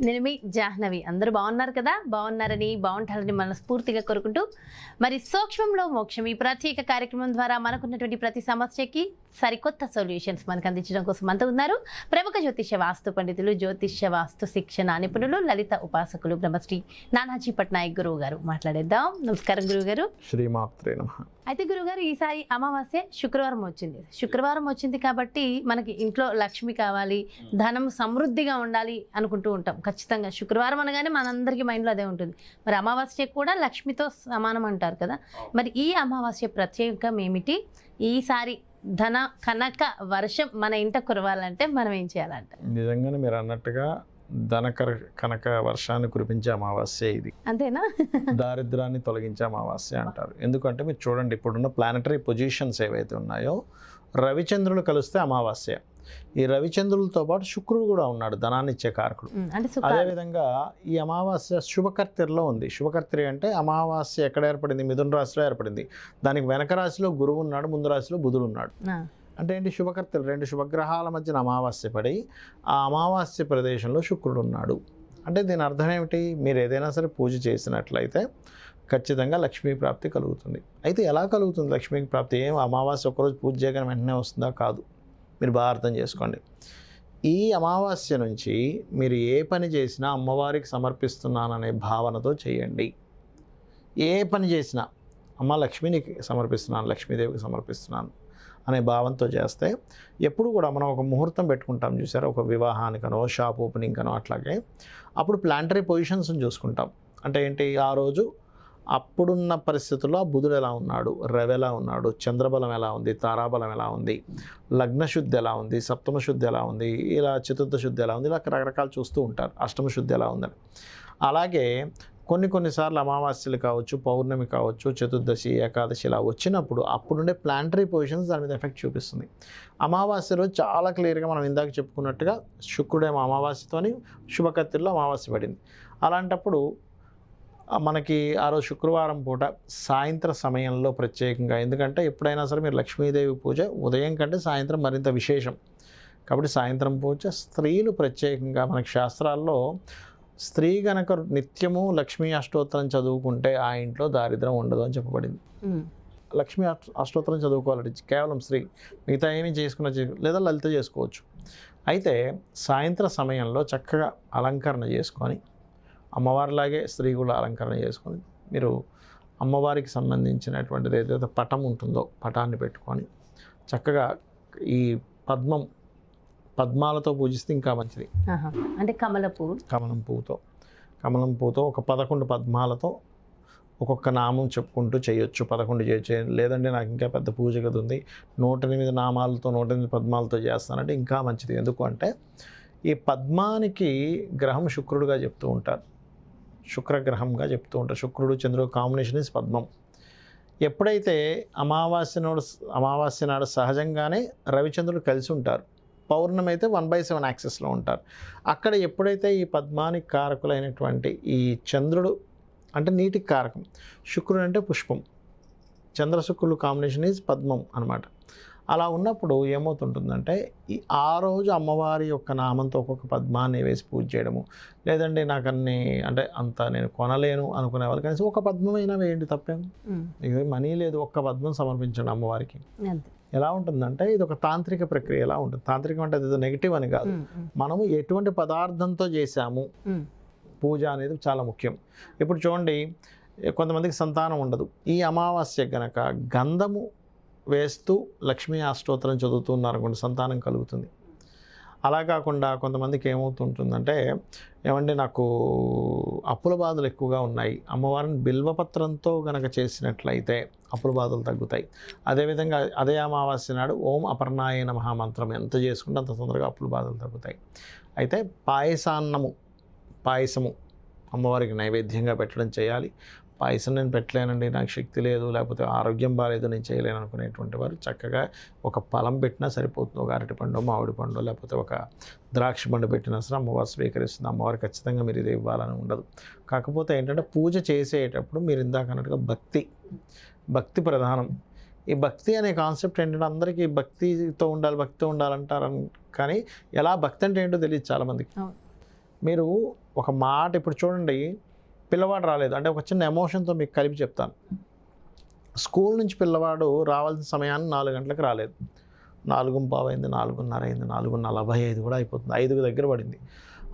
నేను మీ జాహ్నవి. అందరూ బాగున్నారు కదా? బాగున్నారని బాగుంటారని మనస్ఫూర్తిగా కోరుకుంటూ మరి సూక్ష్మంలో మోక్షం ఈ ప్రత్యేక కార్యక్రమం ద్వారా మనకున్నటువంటి ప్రతి సమస్యకి సరికొత్త సొల్యూషన్స్ మనకు అందించడం కోసం అంత ఉన్నారు. ప్రముఖ జ్యోతిష్య వాస్తు పండితులు జ్యోతిష్య వాస్తు శిక్షణ నిపుణులు లలిత ఉపాసకులు బ్రహ్మశ్రీ నానాజీ పట్నాయక్ గురువు గారు మాట్లాడేద్దాం. నమస్కారం గురువు గారు. శ్రీమాత్రే నమ. అయితే గురుగారు ఈసారి అమావాస్య శుక్రవారం వచ్చింది. శుక్రవారం వచ్చింది కాబట్టి మనకి ఇంట్లో లక్ష్మి కావాలి ధనం సమృద్ధిగా ఉండాలి అనుకుంటూ ఉంటాం. ఖచ్చితంగా. శుక్రవారం అనగానే మనందరికీ మైండ్లో అదే ఉంటుంది. మరి అమావాస్య కూడా లక్ష్మితో సమానం అంటారు కదా? మరి ఈ అమావాస్య ప్రత్యేకం ఏమిటి? ఈసారి ధన కనక వర్షం మన ఇంట కురవాలంటే మనం ఏం చేయాలంట నిజంగానే మీరు అన్నట్టుగా ధనకర కనక వర్షాన్ని కురిపించే అమావాస్య ఇది. అంతేనా? దారిద్రాన్ని తొలగించే అమావాస్య అంటారు. ఎందుకంటే మీరు చూడండి ఇప్పుడున్న ప్లానటరీ పొజిషన్స్ ఏవైతే ఉన్నాయో రవిచంద్రులు కలిస్తే అమావాస్య. ఈ రవిచంద్రులతో పాటు శుక్రుడు కూడా ఉన్నాడు ధనాన్ని ఇచ్చే కారకుడు అదేవిధంగా ఈ అమావాస్య శుభకర్తెరలో ఉంది. శుభకర్తెరి అంటే అమావాస్య ఎక్కడ ఏర్పడింది? మిథున రాశిలో ఏర్పడింది. దానికి వెనక రాశిలో గురువు ఉన్నాడు ముందు రాశిలో బుధుడు ఉన్నాడు. అంటే ఏంటి శుభకర్తలు? రెండు శుభగ్రహాల మధ్యన అమావాస్య పడి ఆ అమావాస్య ప్రదేశంలో శుక్రుడు ఉన్నాడు. అంటే దీని అర్థం ఏమిటి? మీరు ఏదైనా సరే పూజ చేసినట్లయితే ఖచ్చితంగా లక్ష్మీ ప్రాప్తి కలుగుతుంది. అయితే ఎలా కలుగుతుంది లక్ష్మీ ప్రాప్తి? ఏం అమావాస్య ఒక్కరోజు పూజ చేయగానే వెంటనే వస్తుందా? కాదు. మీరు బాగా అర్థం చేసుకోండి. ఈ అమావాస్య నుంచి మీరు ఏ పని చేసినా అమ్మవారికి సమర్పిస్తున్నాననే భావనతో చేయండి. ఏ పని చేసినా అమ్మ లక్ష్మినికి సమర్పిస్తున్నాను లక్ష్మీదేవికి సమర్పిస్తున్నాను అనే భావంతో చేస్తే ఎప్పుడు కూడా మనం ఒక ముహూర్తం పెట్టుకుంటాం చూసారా? ఒక వివాహానికనో షాప్ ఓపెనింగ్ కనో అట్లాగే. అప్పుడు ప్లాంటరీ పొజిషన్స్ని చూసుకుంటాం. అంటే ఏంటి? ఆ రోజు అప్పుడున్న పరిస్థితుల్లో ఆ బుధుడు ఎలా ఉన్నాడు? రవి ఎలా ఉన్నాడు? చంద్రబలం ఎలా ఉంది? తారాబలం ఎలా ఉంది? లగ్న శుద్ధి ఎలా ఉంది? సప్తమ శుద్ధి ఎలా ఉంది? ఇలా చతుర్థ శుద్ధి ఎలా ఉంది? ఇలా రకరకాలు చూస్తూ ఉంటారు. అష్టమ శుద్ధి ఎలా ఉందని. అలాగే కొన్ని కొన్నిసార్లు అమావాస్యలు కావచ్చు పౌర్ణమి కావచ్చు చతుర్దశి ఏకాదశి ఇలా వచ్చినప్పుడు అప్పుడుండే ప్లాంటరీ పొజిషన్స్ దాని మీద ఎఫెక్ట్ చూపిస్తుంది. అమావాస్య రోజు చాలా క్లియర్గా మనం ఇందాక చెప్పుకున్నట్టుగా శుక్రుడేమో అమావాస్యతోని శుభకత్తిలో అమావాస్య పడింది. అలాంటప్పుడు మనకి ఆ రోజు శుక్రవారం పూట సాయంత్ర సమయంలో ప్రత్యేకంగా. ఎందుకంటే ఎప్పుడైనా సరే మీరు లక్ష్మీదేవి పూజ ఉదయం కంటే సాయంత్రం మరింత విశేషం. కాబట్టి సాయంత్రం పూజ స్త్రీలు ప్రత్యేకంగా మనకి శాస్త్రాల్లో స్త్రీ గనక నిత్యము లక్ష్మీ అష్టోత్తరం చదువుకుంటే ఆ ఇంట్లో దారిద్రం ఉండదు అని చెప్పబడింది. లక్ష్మీ అష్ట- అష్టోత్తరం చదువుకోవాలంటే కేవలం స్త్రీ మిగతా ఏమీ చేసుకున్న లేదా లలిత చేసుకోవచ్చు. అయితే సాయంత్ర సమయంలో చక్కగా అలంకరణ చేసుకొని అమ్మవారిలాగే స్త్రీ కూడా అలంకరణ చేసుకొని మీరు అమ్మవారికి సంబంధించినటువంటిది ఏదైతే పటం ఉంటుందో పటాన్ని పెట్టుకొని చక్కగా ఈ పద్మం పద్మాలతో పూజిస్తే ఇంకా మంచిది. అంటే కమల పువ్వు. కమలం పువ్వుతో. కమలం పువ్వుతో ఒక పదకొండు పద్మాలతో ఒక్కొక్క నామం చెప్పుకుంటూ చేయొచ్చు పదకొండు చేయొచ్చు లేదంటే నాకు ఇంకా పెద్ద పూజ గది ఉంది. నూట ఎనిమిది నామాలతో నూట ఎనిమిది పద్మాలతో చేస్తానంటే ఇంకా మంచిది. ఎందుకు అంటే ఈ పద్మానికి గ్రహం శుక్రుడుగా చెప్తూ ఉంటారు. శుక్రగ్రహంగా చెప్తూ ఉంటారు. శుక్రుడు చంద్రుడు కాంబినేషన్ ఇస్ పద్మం. ఎప్పుడైతే అమావాస్య నాడు అమావాస్య నాడు సహజంగానే రవిచంద్రుడు కలిసి ఉంటారు పౌర్ణమి అయితే వన్ బై సెవెన్ యాక్సెస్లో ఉంటారు. అక్కడ ఎప్పుడైతే ఈ పద్మానికి కారకులైనటువంటి ఈ చంద్రుడు అంటే నీటికి కారకం శుక్రుడు అంటే పుష్పం. చంద్రశుక్రుడు కాంబినేషన్ ఈజ్ పద్మం అనమాట అలా ఉన్నప్పుడు ఏమవుతుంటుందంటే ఈ ఆ రోజు అమ్మవారి యొక్క నామంతో ఒక్కొక్క పద్మాన్ని వేసి పూజ చేయడము లేదంటే నాకు అన్ని అంటే అంత నేను కొనలేను అనుకునే వాళ్ళు కనీసం ఒక పద్మమైనా వేయండి తప్పేం? ఇక మనీ లేదు ఒక్క పద్మం సమర్పించండి అమ్మవారికి. ఎలా ఉంటుందంటే ఇది ఒక తాంత్రిక ప్రక్రియ ఎలా ఉంటుంది? తాంత్రికం అంటే అది నెగిటివ్ అని కాదు. మనము ఎటువంటి పదార్థంతో చేశాము? పూజ అనేది చాలా ముఖ్యం. ఇప్పుడు చూడండి కొంతమందికి సంతానం ఉండదు. ఈ అమావాస్య గనక గంధము వేస్తూ లక్ష్మీ అష్టోత్తరం చదువుతున్నారు అనుకోండి సంతానం కలుగుతుంది. అలా కాకుండా కొంతమందికి ఏమవుతుంటుందంటే ఏమంటే నాకు అప్పుల బాధలు ఎక్కువగా ఉన్నాయి. అమ్మవారిని బిల్వపత్రంతో గనక చేసినట్లయితే అప్పుల బాధలు తగ్గుతాయి. అదేవిధంగా అదే అమావాస్య నాడు ఓం అపర్ణాయ మహామంత్రం మంత్రం ఎంత చేసుకుంటే అంత తొందరగా అప్పుల బాధలు తగ్గుతాయి. అయితే పాయసాన్నము పాయసము అమ్మవారికి నైవేద్యంగా పెట్టడం చేయాలి. పాయసం నేను పెట్టలేనండి నాకు శక్తి లేదు లేకపోతే ఆరోగ్యం బాగాలేదు నేను చేయలేను అనుకునేటువంటి వారు చక్కగా ఒక ఫలం పెట్టినా సరిపోతుంది. ఒక అరటి పండు మామిడి పండు లేకపోతే ఒక ద్రాక్ష పండు పెట్టినా సరే అమ్మవారు స్వీకరిస్తుంది. అమ్మవారు ఖచ్చితంగా మీరు ఇది ఇవ్వాలని ఉండదు. కాకపోతే ఏంటంటే పూజ చేసేటప్పుడు మీరు ఇందాక అన్నట్టుగా భక్తి భక్తి ప్రధానం. ఈ భక్తి అనే కాన్సెప్ట్ ఏంటంటే అందరికీ భక్తితో ఉండాలి భక్తితో ఉండాలంటారు కానీ ఎలా భక్తి అంటే ఏంటో తెలియదు చాలామందికి. మీరు ఒక మాట ఇప్పుడు చూడండి పిల్లవాడు రాలేదు. అంటే ఒక చిన్న ఎమోషన్తో మీకు కలిపి చెప్తాను. స్కూల్ నుంచి పిల్లవాడు రావాల్సిన సమయాన్ని నాలుగు గంటలకు రాలేదు. నాలుగు పావు అయింది నాలుగున్నర అయింది నాలుగు నలభై ఐదు కూడా అయిపోతుంది. ఐదుకు దగ్గర పడింది.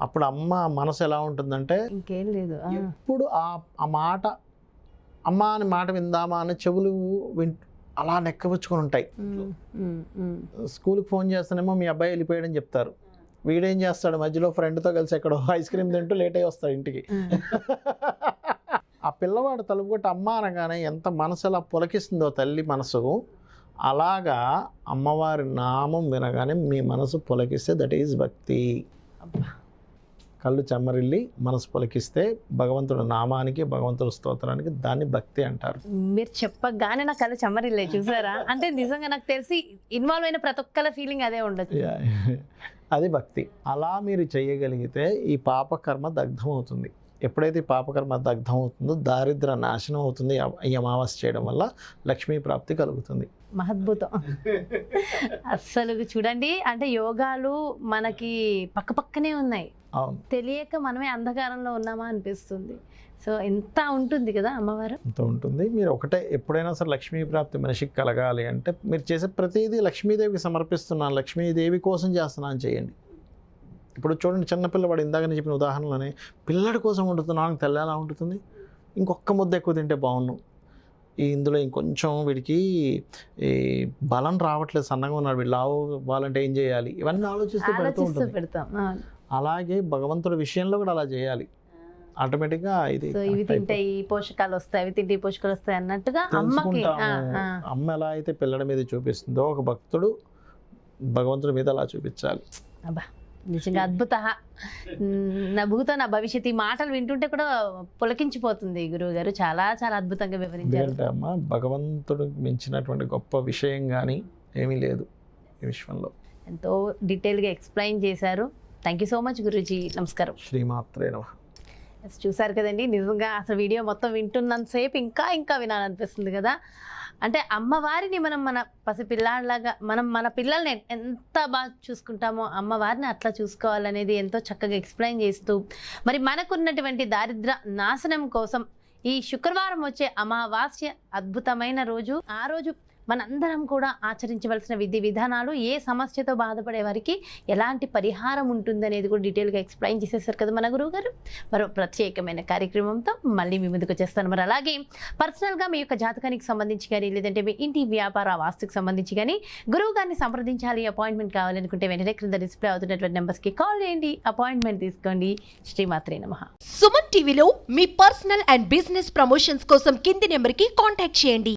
అప్పుడు అమ్మ మనసు ఎలా ఉంటుందంటే ఇంకేం లేదు. ఆ. ఎప్పుడు ఆ ఆ మాట అమ్మ అని మాట విందామా అని చెవులు విన్ అలా నెక్కబుచ్చుకొని ఉంటాయి. స్కూల్కి ఫోన్ చేస్తానేమో మీ అబ్బాయి వెళ్ళిపోయాడని చెప్తారు. వీడేం చేస్తాడు? మధ్యలో ఫ్రెండ్తో కలిసి ఎక్కడో ఐస్ క్రీమ్ తింటూ లేట్ అయ్యి వస్తాడు ఇంటికి. ఆ. పిల్లవాడు తలుపు కొట్టి అమ్మ అనగానే ఎంత మనసు ఎలా పులకిస్తుందో తల్లి మనసు. అలాగా అమ్మవారి నామం వినగానే మీ మనసు పులకిస్తే దట్ ఈజ్ భక్తి. కళ్ళు చెమ్మరిల్లి మనసు పులకిస్తే భగవంతుడు నామానికి భగవంతుడు స్తోత్రానికి దాన్ని భక్తి అంటారు. మీరు చెప్పగానే నా కళ్ళు చమ్మరిల్లే చూసారా? అంటే నిజంగా నాకు తెలిసి ఇన్వాల్వ్ అయిన ప్రతి ఒక్కళ్ళ ఫీలింగ్ అదే ఉండొచ్చు. అది భక్తి. అలా మీరు చేయగలిగితే ఈ పాపకర్మ దగ్ధం అవుతుంది ఎప్పుడైతే ఈ పాపకర్మ దగ్ధం అవుతుందో దారిద్ర నాశనం అవుతుంది ఈ అమావాస్య చేయడం వల్ల లక్ష్మీ ప్రాప్తి కలుగుతుంది. మహద్భుతం. అస్సలు చూడండి అంటే యోగాలు మనకి పక్కపక్కనే ఉన్నాయి. అవును. తెలియక మనమే అంధకారంలో ఉన్నామా అనిపిస్తుంది. సో ఎంత ఉంటుంది కదా అమ్మవారు? అంత ఉంటుంది. మీరు ఒకటే ఎప్పుడైనా సరే లక్ష్మీ ప్రాప్తి మనిషికి కలగాలి అంటే మీరు చేసే ప్రతిదీ లక్ష్మీదేవికి సమర్పిస్తున్నాను లక్ష్మీదేవి కోసం చేస్తున్నాను చేయండి. ఇప్పుడు చూడండి చిన్నపిల్లవాడు ఇందాక నేను చెప్పిన ఉదాహరణలోనే పిల్లడి కోసం వండుతున్నాను తెల్ల ఎలా ఉంటుంది ఇంకొక ముద్ద ఎక్కువ తింటే బాగుండు. ఈ ఇందులో ఇంకొంచెం వీడికి ఈ బలం రావట్లేదు సన్నగా ఉన్నాడు. వీడు లావు అవ్వాలంటే ఏం చేయాలి? ఇవన్నీ ఆలోచిస్తూ పెడుతూ ఉంటుంది. అలాగే భగవంతుడి విషయంలో కూడా అలా చేయాలి. ఆటోమేటిక్గా ఇది సో ఇవి తింటే. ఈ పోషకాలు వస్తాయి అవి తింటే ఈ పోషకాలు వస్తాయి అన్నట్టుగా అమ్మకి. అమ్మ ఎలా అయితే పిల్లల మీద చూపిస్తుందో ఒక భక్తుడు భగవంతుడి మీద అలా చూపించాలి. అబ్బా నిజంగా అద్భుత నా భూత నా భవిష్యత్ ఈ మాటలు వింటుంటే కూడా పులకించిపోతుంది గురువు గారు. చాలా చాలా అద్భుతంగా వివరించారు. అమ్మ భగవంతుడు మించినటువంటి గొప్ప విషయం కానీ ఏమీ లేదు ఈ విశ్వంలో. ఎంతో డీటెయిల్గా ఎక్స్ప్లెయిన్ చేశారు. Thank you so much Guruji నమస్కారం శ్రీమాత్రే నమ చూసారు కదండి నిజంగా అసలు వీడియో మొత్తం వింటున్నంతసేపు ఇంకా ఇంకా వినాలనిపిస్తుంది కదా. అంటే అమ్మవారిని మనం మన పసిపిల్లాడిలాగా మనం మన పిల్లల్ని ఎంత బాగా చూసుకుంటామో అమ్మవారిని అట్లా చూసుకోవాలనేది ఎంతో చక్కగా ఎక్స్ప్లెయిన్ చేస్తూ మరి మనకున్నటువంటి దారిద్ర నాశనం కోసం ఈ శుక్రవారం వచ్చే అమావాస్య అద్భుతమైన రోజు. ఆ రోజు మనందరం కూడా ఆచరించవలసిన విధి విధానాలు ఏ సమస్యతో బాధపడే వారికి ఎలాంటి పరిహారం ఉంటుందనేది కూడా డీటెయిల్గా ఎక్స్ప్లెయిన్ చేసేసారు కదా మన గురువు గారు. మరో ప్రత్యేకమైన కార్యక్రమంతో మళ్ళీ మీ ముందుకు వచ్చేస్తాను. మరి అలాగే పర్సనల్గా మీ యొక్క జాతకానికి సంబంధించి కానీ లేదంటే మీ ఇంటి వ్యాపార వాస్తుకు సంబంధించి కానీ గురువు గారిని సంప్రదించాలి అపాయింట్మెంట్ కావాలనుకుంటే వెంటనే క్రింద డిస్ప్లే అవుతున్నటువంటి నెంబర్స్కి కాల్ చేయండి. అపాయింట్మెంట్ తీసుకోండి. శ్రీమాత్రే నమ. సుమన్ టీవీలో మీ పర్సనల్ అండ్ బిజినెస్ ప్రమోషన్స్ కోసం కింది నెంబర్కి కాంటాక్ట్ చేయండి.